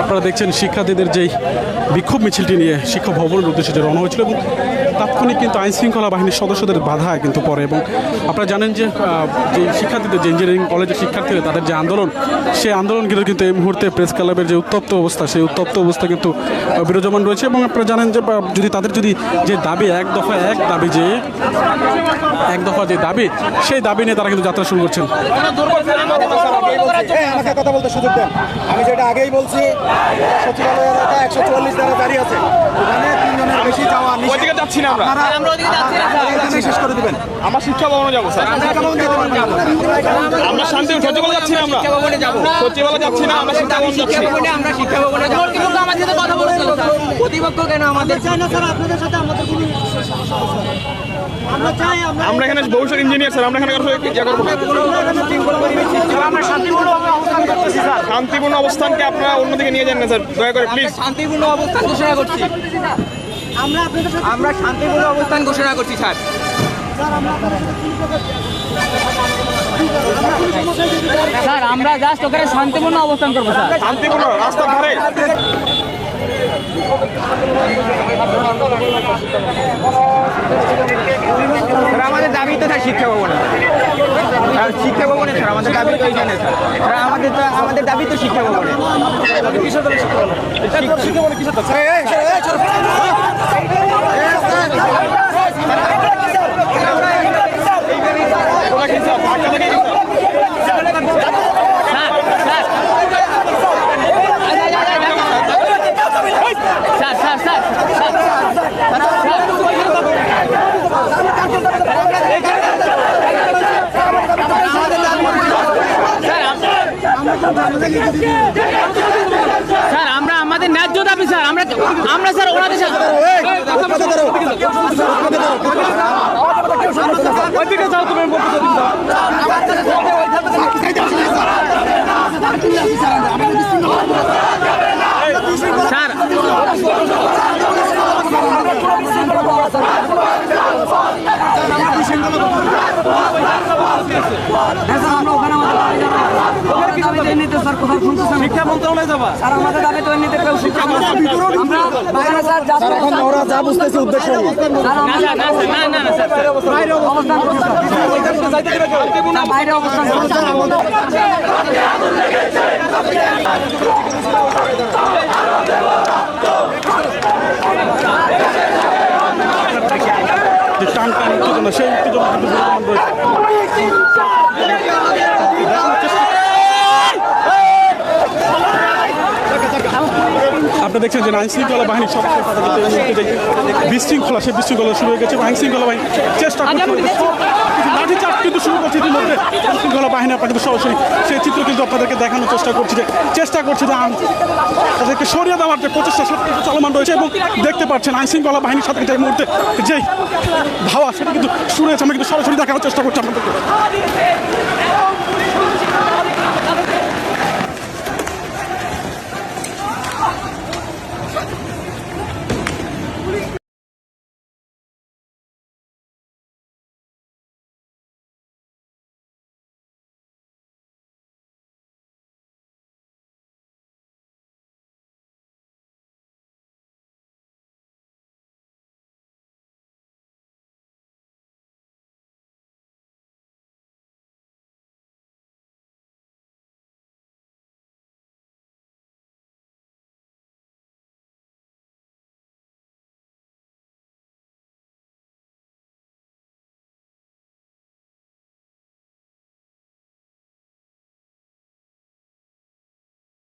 আপনারা দেখছেন শিক্ষার্থীদের যেই বিক্ষোভ মিছিলটি নিয়ে শিক্ষা ভবনের উদ্দেশ্যে যে রওনা হয়েছিল এবং তাৎক্ষণিক কিন্তু আইন শৃঙ্খলা বাহিনীর সদস্যদের বাধা কিন্তু পড়ে এবং আপনারা জানেন যে যে শিক্ষার্থীদের, যে ইঞ্জিনিয়ারিং কলেজের শিক্ষার্থীরা, তাদের যে আন্দোলন, সেই আন্দোলন কিন্তু এই মুহূর্তে প্রেস ক্লাবের যে উত্তপ্ত অবস্থা, সেই উত্তপ্ত অবস্থা কিন্তু বিরাজমান রয়েছে এবং আপনারা জানেন যে যদি তাদের যদি যে দাবি, এক দফা, এক দাবি যে, এক দফা যে দাবি, সেই দাবি নিয়ে তারা কিন্তু যাত্রা শুরু করছেন। দেন। আমি যেটা আগেই বলছি। সচিবালয় এলাকা একশো চুয়াল্লিশ দ্বারা দাঁড়িয়ে আছে। ওখানে তিনজনের বেশি যাওয়া। ওইদিকে যাচ্ছি না আমরা। আমরা ওদিকে যাচ্ছি না, এখানে শেষ করে দিবেন। আমরা শিক্ষা ভবনে যাব স্যার। না? আমরা শান্তি সচিবালয় যাচ্ছি না আমরা। শিক্ষা ভবনে যাব। সচিবালয় যাচ্ছি না আমরা শিক্ষা ভবন যাচ্ছি। আমরা শিক্ষা ভবনে যাব। কর্তৃপক্ষ আমাদের সাথে কথা বলছিল প্রতিপক্ষ কেন আমাদের আমরা এখানে ভবিষ্যৎ ইঞ্জিনিয়ার স্যার আমরা এখানে ইয়ে করব। শান্তিপূর্ণ অবস্থানকে আপনারা অন্যদিকে নিয়ে যান না স্যার দয়া করে প্লিজ শান্তিপূর্ণ অবস্থান ঘোষণা করছি। আমরা শান্তিপূর্ণ অবস্থান ঘোষণা করছি স্যার স্যার আমরা জাস্ট ওখানে শান্তিপূর্ণ অবস্থান করব স্যার শান্তিপূর্ণ রাস্তার ধারে আমাদের দাবি তো স্যার শিক্ষা ভবনে। স্যার শিক্ষা ভবনে স্যার আমাদের দাবি তো এখানে স্যার। স্যার আমাদের তো আমাদের দাবি তো শিক্ষা ভবনে। শিক্ষা এই, এই, এই, চলো। ওরা কি স্যার ধাক্কা লেগে গেছে? স্যার স্যার স্যার স্যার আমরা আমাদের ন্যায্য দাবি স্যার আমরা আমরা স্যার ওনাদের সাথে এই, কথা ধরো। ওইদিকে যাও তুমি স্যার শিক্ষা মন্ত্রণালয়ে যাবা। স্যার, এখন ওরা যা বুঝতেছে উদ্দেশ্য নেই। না না না না না স্যার বাইরে অবস্থান যে টান টান উত্তেজনা সেই উত্তেজনা কিন্তু বিরাজমান রয়েছে আপনি দেখছেন যে আইন শৃঙ্খলা বাহিনীর সদস্য তারা কিন্তু এই মুহূর্তে যে বিশৃঙ্খলা সেই বিশৃঙ্খলা শুরু হয়ে গেছে। এবং আইন শৃঙ্খলা বাহিনী চেষ্টা লাঠিচার্জ কিন্তু শুরু করছে ইতিমধ্যে। আইন শৃঙ্খলা বাহিনী আপনাকে কিন্তু সরাসরি সেই চিত্র কিন্তু আপনাদেরকে দেখানোর চেষ্টা করছে যে চেষ্টা করছে যে আইন- তাদেরকে সরিয়ে দেওয়ার যে প্রচেষ্টা চলমান রয়েছে এবং দেখতে পাচ্ছেন আইন শৃঙ্খলা বাহিনীর সাথে কিন্তু এই মুহূর্তে যেই ধাওয়া সেটা কিন্তু শুরু হয়েছে। আমরা কিন্তু সরাসরি দেখানোর চেষ্টা করছি আপনাদেরকে।